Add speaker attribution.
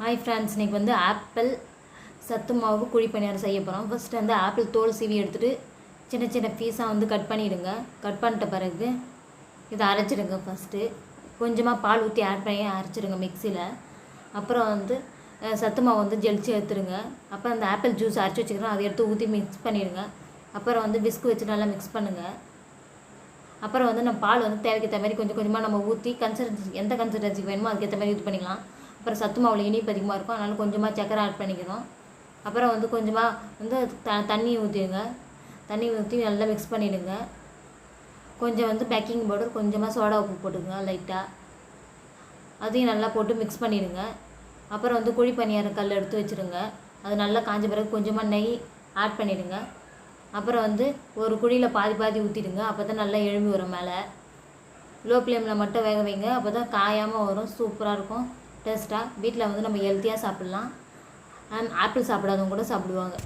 Speaker 1: Hi friends இன்றைக்கி வந்து apple சத்து மாவு குழி பணியாரம் செய்ய போகிறோம் ஃபஸ்ட்டு வந்து ஆப்பிள் தோல் சீவி எடுத்துகிட்டு சின்ன சின்ன பீஸாக வந்து கட் பண்ணிவிடுங்க கட் பண்ணிட்ட பிறகு இதை அரைச்சிடுங்க ஃபஸ்ட்டு கொஞ்சமாக பால் ஊற்றி ஆட் பண்ணி அரைச்சிடுங்க மிக்சியில் அப்புறம் வந்து சத்து மாவு வந்து ஜெலிச்சு எடுத்துடுங்க. அப்புறம் அந்த ஆப்பிள் ஜூஸ் அரைச்சி வச்சுக்கிறோம். அதை எடுத்து ஊற்றி மிக்ஸ் பண்ணிடுங்க. அப்புறம் வந்து பிஸ்கு வச்சு நல்லா மிக்ஸ் பண்ணுங்கள் அப்புறம் வந்து நம்ம பால் வந்து தேவைக்கேற்ற மாதிரி கொஞ்சம் கொஞ்சமாக நம்ம ஊற்றி கன்சிஸ்டன்சி எந்த கன்சிஸ்டன்சிக்கு வேணுமோ அதுக்கேற்ற மாதிரி யூஸ் பண்ணிக்கலாம். அப்புறம் சத்து மாவில் இனிப்பு அதிகமாக இருக்கும். அதனால் கொஞ்சமாக சக்கரை ஆட் பண்ணிக்கணும். அப்புறம் வந்து கொஞ்சமாக வந்து த தண்ணி ஊற்றிடுங்க தண்ணி ஊற்றி நல்லா மிக்ஸ் பண்ணிவிடுங்க கொஞ்சம் வந்து பேக்கிங் பவுடர் கொஞ்சமாக சோடா உப்பு போட்டுக்கோங்க லைட்டாக அதையும் நல்லா போட்டு மிக்ஸ் பண்ணிவிடுங்க அப்புறம் வந்து குழி பணியாரம் கல் எடுத்து வச்சுருங்க அது நல்லா காஞ்ச பிறகு கொஞ்சமாக நெய் ஆட் பண்ணிவிடுங்க அப்புறம் வந்து ஒரு குழியில் பாதி பாதி ஊற்றிடுங்க அப்போ தான் நல்லா எழும்பி வரும் மேலே. லோ ஃப்ளேமில் மட்டும் வேக வைங்க. அப்போ தான் காயாமல் வரும். சூப்பராக இருக்கும். டேஸ்ட்டாக வீட்டில் வந்து நம்ம ஹெல்த்தியாக சாப்பிட்லாம். அண்ட் ஆப்பிள் சாப்பிடாதவங்க கூட சாப்பிடுவாங்க.